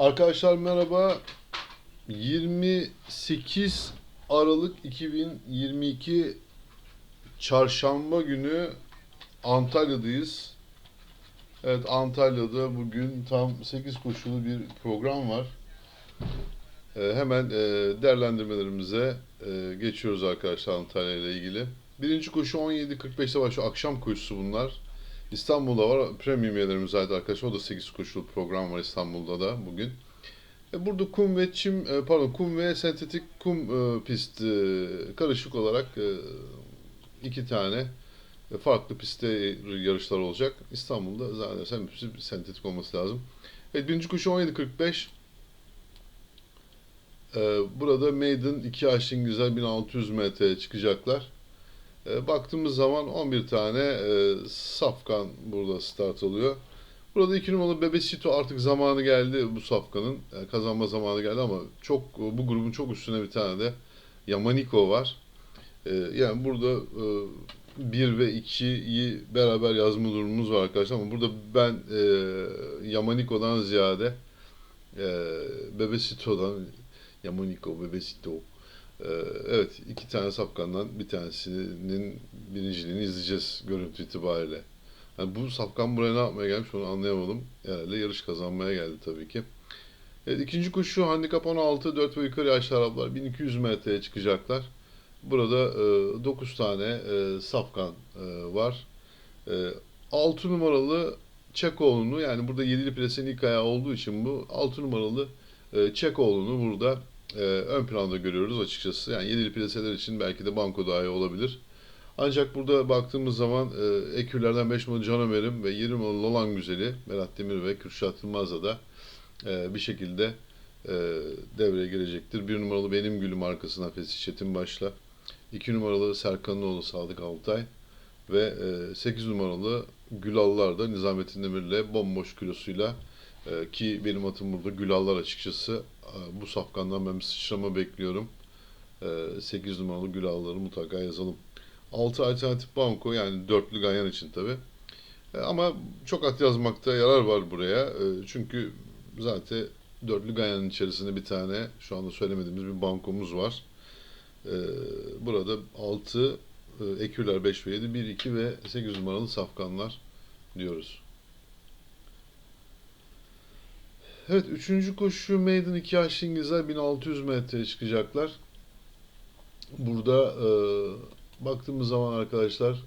Arkadaşlar merhaba. 28 Aralık 2022 Çarşamba günü Antalya'dayız. Evet Antalya'da bugün tam 8 koşulu bir program var. Ee, hemen e, değerlendirmelerimize e, geçiyoruz arkadaşlar Antalya ile ilgili. Birinci koşu 17.45'te başlıyor. Akşam koşusu bunlar. İstanbul'da var. Premium üyelerimiz zaten arkadaşlar. O da 8 koşulu program var İstanbul'da da bugün. E, Burada kum ve çim, e, pardon kum ve sentetik kum e, pist e, karışık olarak e, iki tane e, farklı pistte yarışlar olacak. İstanbul'da zaten hepsi sentetik olması lazım. Evet birinci koşu 17.45. E, Burada Maiden 2 Aşin Güzel 1600 metreye çıkacaklar. E, Baktığımız zaman 11 tane e, safkan burada start oluyor. Burada iki numaralı Bebesito artık zamanı geldi bu safkanın. Yani kazanma zamanı geldi ama çok bu grubun çok üstüne bir tane de Yamaniko var. E, yani burada e, 1 ve 2'yi beraber yazma durumumuz var arkadaşlar ama burada ben e, Yamaniko'dan ziyade e, Bebesito'dan Yamaniko, Bebesito Evet, iki tane safkandan bir tanesinin birinciliğini izleyeceğiz görüntü itibariyle. Yani bu safkan buraya ne yapmaya gelmiş onu anlayamadım. Herhalde yarış kazanmaya geldi tabii ki. Evet, ikinci koşu handikap 16, 4 ve yukarı yaşlı Araplar 1200 metreye çıkacaklar. Burada e, 9 tane e, safkan e, var. E, 6 numaralı Çekoğlu'nu yani burada 7'li plasenin ilk ayağı olduğu için bu 6 numaralı e, Çekoğlu'nu burada e, ön planda görüyoruz açıkçası. Yani 7'li plaseler için belki de banko dahi olabilir. Ancak burada baktığımız zaman e, ekürlerden 5 numaralı Can Ömer'im ve 20 numaralı Lolan Güzeli, Berat Demir ve Kürşat Yılmaz'la da e, bir şekilde e, devreye girecektir. 1 numaralı Benim Gülüm arkasına Fesih Çetinbaş'la, 2 numaralı Serkanlıoğlu Sadık Altay ve e, 8 numaralı Gülallar da Nizamettin Demir'le bomboş kilosuyla e, ki benim atım burada Gülallar açıkçası e, bu safkandan ben bir sıçrama bekliyorum. E, 8 numaralı Gülalları mutlaka yazalım. 6 alternatif banko yani dörtlü ganyan için tabi. Ama çok at yazmakta yarar var buraya. E, Çünkü zaten dörtlü ganyanın içerisinde bir tane şu anda söylemediğimiz bir bankomuz var. E, Burada 6 eküler 5 ve 7, 1, 2 ve 8 numaralı safkanlar diyoruz. Evet, üçüncü koşu Maiden 2 yaş İngilizler 1600 metreye çıkacaklar. Burada e, baktığımız zaman arkadaşlar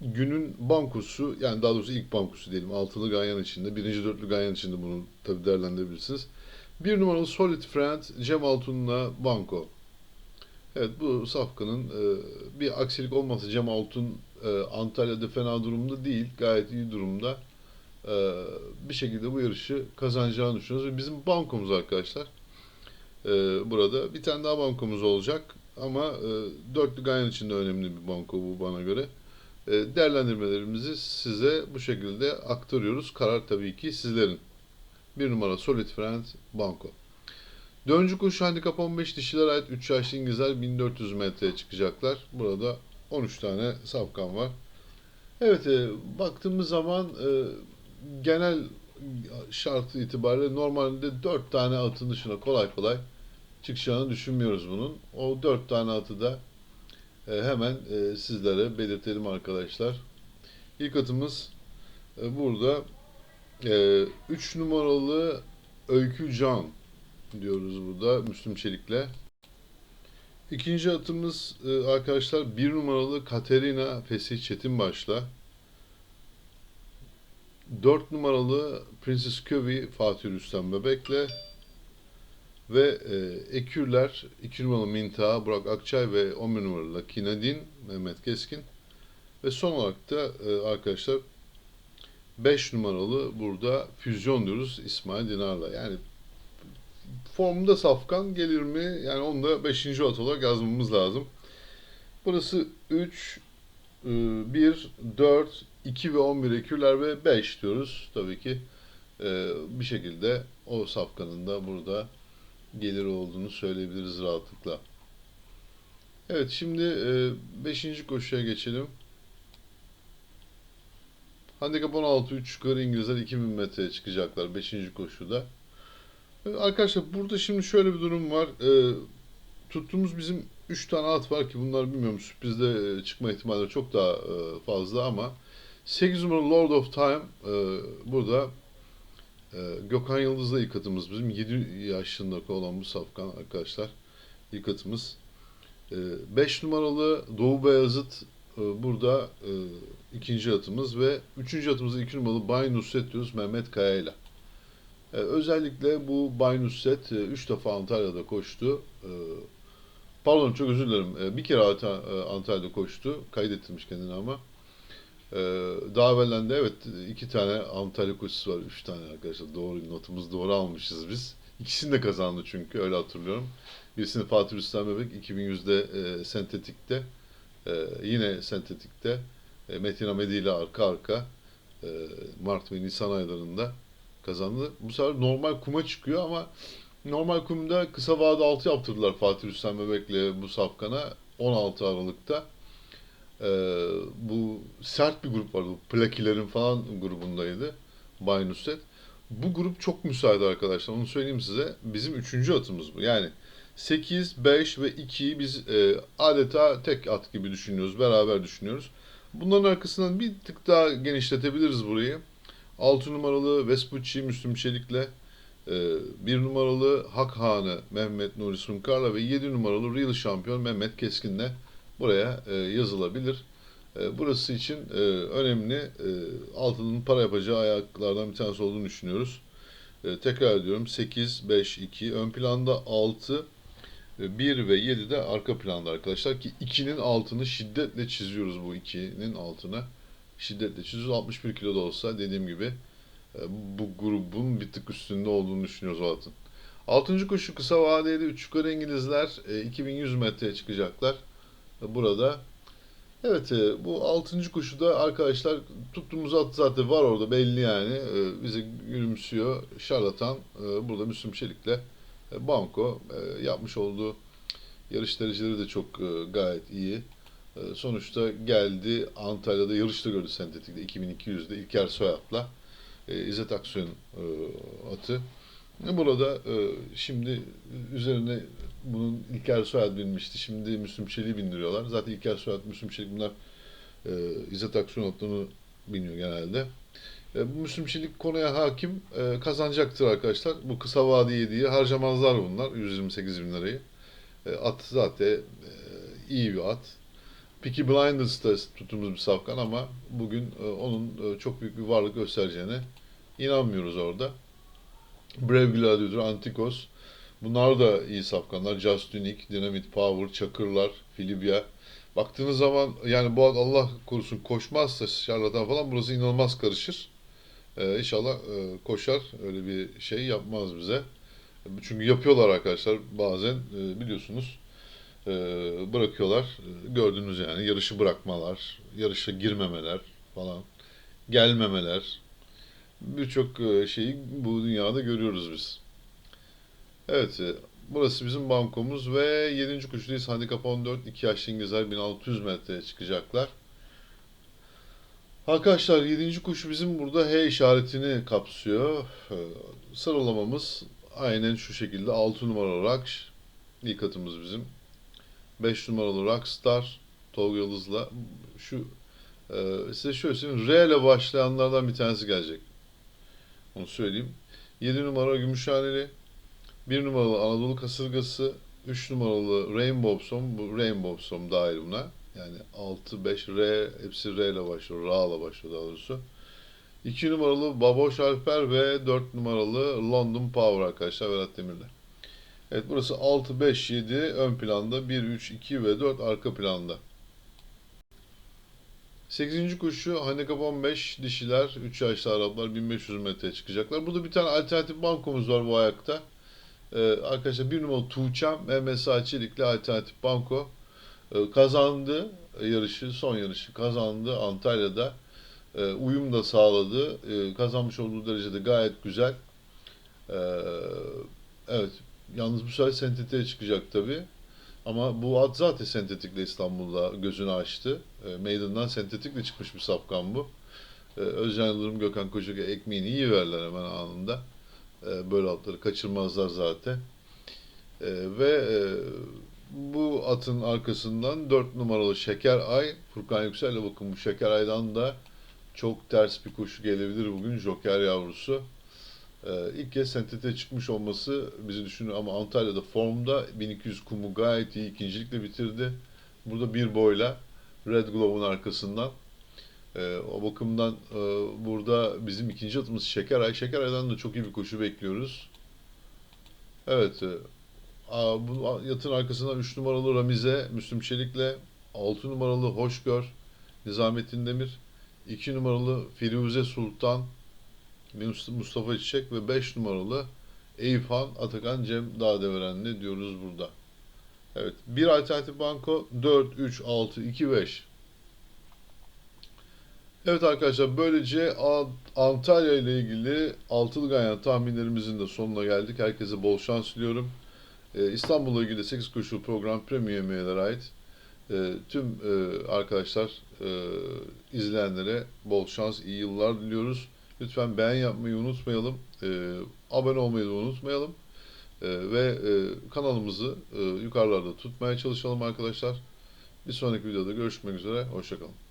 günün bankosu yani daha doğrusu ilk bankosu diyelim altılı ganyan içinde birinci dörtlü ganyan içinde bunu tabi değerlendirebilirsiniz. Bir numaralı Solid Friend Cem Altun'la banko. Evet bu safkanın e, bir aksilik olmasa Cem Altun e, Antalya'da fena durumda değil gayet iyi durumda. E, bir şekilde bu yarışı kazanacağını düşünüyoruz ve bizim bankomuz arkadaşlar. E, burada bir tane daha bankomuz olacak. Ama e, dörtlü ganyan için de önemli bir banko bu bana göre. E, değerlendirmelerimizi size bu şekilde aktarıyoruz. Karar tabii ki sizlerin. Bir numara Solid Friend Banko. Döncü koşu handikap 15 dişiler ait 3 yaşlı İngilizler 1400 metreye çıkacaklar. Burada 13 tane safkan var. Evet e, baktığımız zaman e, genel şartı itibariyle normalde 4 tane atın dışına kolay kolay çıkacağını düşünmüyoruz bunun. O dört tane atı da e, hemen e, sizlere belirtelim arkadaşlar. İlk atımız e, burada 3 numaralı Öykü Can diyoruz burada Müslüm Çelik'le. İkinci atımız arkadaşlar 1 numaralı Katerina Fesih Çetinbaş'la. 4 numaralı Princess Kövi Fatih Rüstem Bebek'le ve e, ekürler 2 numaralı Minta, Burak Akçay ve 11 numaralı Kinadin, Mehmet Keskin. Ve son olarak da e, arkadaşlar 5 numaralı burada füzyon diyoruz İsmail Dinar'la. Yani formda safkan gelir mi? Yani onu da 5. at olarak yazmamız lazım. Burası 3, 1, 4, 2 ve 11 ekürler ve 5 diyoruz. Tabii ki e, bir şekilde o safkanın da burada geliri olduğunu söyleyebiliriz rahatlıkla. Evet şimdi 5. koşuya geçelim. Handikap 16 3 yukarı İngilizler 2000 metreye çıkacaklar 5. koşuda. E, Arkadaşlar burada şimdi şöyle bir durum var. E, tuttuğumuz bizim 3 tane at var ki bunlar bilmiyorum sürprizde e, çıkma ihtimalleri çok daha e, fazla ama 8 numaralı Lord of Time e, burada e, Gökhan Yıldız'la ilk atımız bizim 7 yaşındaki olan bu safkan arkadaşlar ilk atımız. 5 numaralı Doğu Beyazıt e, burada e, ikinci atımız ve üçüncü atımızda 2 numaralı Bay Nusret diyoruz Mehmet Kaya'yla. E, özellikle bu Bay Nusret 3 defa Antalya'da koştu. E, pardon çok özür dilerim. E, bir kere e, Antalya'da koştu. Kaydettirmiş kendini ama. E, daha evvelden de evet iki tane Antalya koşusu var. Üç tane arkadaşlar. Doğru notumuz doğru almışız biz. İkisini de kazandı çünkü öyle hatırlıyorum. Birisini Fatih Rüstem Bebek 2100'de e, sentetikte e, yine sentetikte e, Metin Hamedi ile arka arka e, Mart ve Nisan aylarında kazandı. Bu sefer normal kuma çıkıyor ama normal kumda kısa vade 6 yaptırdılar Fatih Rüstem Bebek'le bu safkana 16 Aralık'ta. E, bu sert bir grup vardı. Plakilerin falan grubundaydı. Bay Nusret. Bu grup çok müsait arkadaşlar. Onu söyleyeyim size. Bizim üçüncü atımız bu. Yani 8, 5 ve 2'yi biz e, adeta tek at gibi düşünüyoruz. Beraber düşünüyoruz. Bunların arkasından bir tık daha genişletebiliriz burayı. 6 numaralı Vespucci Müslüm Çelik'le, e, 1 numaralı Hak Mehmet Nuri Sunkar'la ve 7 numaralı Real Şampiyon Mehmet Keskin'le buraya e, yazılabilir. E, burası için e, önemli e, altının para yapacağı ayaklardan bir tanesi olduğunu düşünüyoruz. E, tekrar ediyorum 8, 5, 2 ön planda 6, 1 ve 7 de arka planda arkadaşlar ki 2'nin altını şiddetle çiziyoruz bu 2'nin altına. Şiddetle çiziyoruz. 61 kilo da olsa dediğim gibi e, bu grubun bir tık üstünde olduğunu düşünüyoruz atın. 6. koşu kısa vadeli 3 yukarı İngilizler e, 2100 metreye çıkacaklar. Burada Evet e, bu 6. koşuda arkadaşlar tuttuğumuz at zaten var orada belli yani. E, Bize gülümsüyor. Şarlatan e, burada Müslüm Çelik'le Banko yapmış olduğu yarış dereceleri de çok gayet iyi. Sonuçta geldi Antalya'da yarışta gördü sentetikte 2200'de İlker Soyat'la İzzet Aksu'nun e, atı. Burada şimdi üzerine bunun İlker Soyad binmişti. Şimdi Müslüm Çelik'i bindiriyorlar. Zaten İlker Soyad, Müslüm Çelik bunlar e, İzzet atlarını biniyor genelde. E, Müslüm Çelik konuya hakim e, kazanacaktır arkadaşlar. Bu kısa vade yediği harcamazlar bunlar 128 bin lirayı. E, at zaten e, iyi bir at. Peaky Blinders'ta tuttuğumuz bir safkan ama bugün e, onun e, çok büyük bir varlık göstereceğine inanmıyoruz orada. Brave Gladiator, Antikos. Bunlar da iyi safkanlar. Just Unique, Dynamite Power, Çakırlar, Filibya. Baktığınız zaman yani bu Allah korusun koşmazsa şarlatan falan burası inanılmaz karışır. Ee, inşallah e, koşar. Öyle bir şey yapmaz bize. Çünkü yapıyorlar arkadaşlar bazen e, biliyorsunuz e, bırakıyorlar. E, gördüğünüz yani yarışı bırakmalar, yarışa girmemeler falan, gelmemeler. Birçok e, şeyi bu dünyada görüyoruz biz. Evet, e, burası bizim bankomuz ve 7. koşudayız. Handikap 14, 2 yaşlı İngilizler 1600 metreye çıkacaklar. Arkadaşlar 7. koşu bizim burada H işaretini kapsıyor. E, Sıralamamız aynen şu şekilde. 6 numaralı Rakş, ilk atımız bizim. 5 numaralı Rockstar, Tolga Yıldız'la. Şu e, size şöyle söyleyeyim. R ile başlayanlardan bir tanesi gelecek. Onu söyleyeyim. 7 numara Gümüşhaneli, 1 numaralı Anadolu Kasırgası, 3 numaralı Rainbow Song, bu Rainbow Song dahil buna. Yani 6, 5, R, hepsi R ile başlıyor, Ra ile başlıyor daha doğrusu. 2 numaralı Baboş Alper ve 4 numaralı London Power arkadaşlar Berat Demir'le. Evet burası 6, 5, 7 ön planda, 1, 3, 2 ve 4 arka planda. 8. koşu handikap 15 dişiler 3 yaşlı Araplar 1500 metreye çıkacaklar. Burada bir tane alternatif bankomuz var bu ayakta. Ee, arkadaşlar bir numaralı Tuğçam Mehmet Sağ Çelik'le alternatif banko Ee, kazandı yarışı son yarışı kazandı Antalya'da Ee, uyum da sağladı Ee, kazanmış olduğu derecede gayet güzel Ee, evet yalnız bu sefer sentetiğe çıkacak tabi ama bu at zaten sentetikle İstanbul'da gözünü açtı. E, Maiden'dan sentetikle çıkmış bir safkan bu. E, Özcan Yıldırım, Gökhan Koçak'a ekmeğini yiyiverler hemen anında. E, böyle atları kaçırmazlar zaten. E, ve e, bu atın arkasından 4 numaralı Şeker Ay. Furkan Yüksel'le bakın bu Şeker Ay'dan da çok ters bir koşu gelebilir bugün Joker yavrusu. Ee, ilk kez sentete çıkmış olması bizi düşünüyor ama Antalya'da formda 1200 kumu gayet iyi ikincilikle bitirdi. Burada bir boyla Red Glove'un arkasından. Ee, o bakımdan e, burada bizim ikinci atımız Şekeray. Şekeray'dan da çok iyi bir koşu bekliyoruz. Evet. E, a, bu yatın arkasından 3 numaralı Ramize, Müslüm Çelik'le 6 numaralı Hoşgör, Nizamettin Demir, 2 numaralı Firuze Sultan, Mustafa Çiçek ve 5 numaralı Eyüp Atakan Cem Dağdeverenli diyoruz burada. Evet. Bir alternatif banko 4, 3, 6, 2, 5. Evet arkadaşlar böylece Antalya ile ilgili altılı ganyan tahminlerimizin de sonuna geldik. Herkese bol şans diliyorum. Ee, İstanbul'la ilgili 8 koşu program premium üyelere ait. Ee, tüm e, arkadaşlar e, izleyenlere bol şans, iyi yıllar diliyoruz. Lütfen beğen yapmayı unutmayalım. Ee, abone olmayı da unutmayalım. Ee, ve e, kanalımızı e, yukarılarda tutmaya çalışalım arkadaşlar. Bir sonraki videoda görüşmek üzere. Hoşçakalın.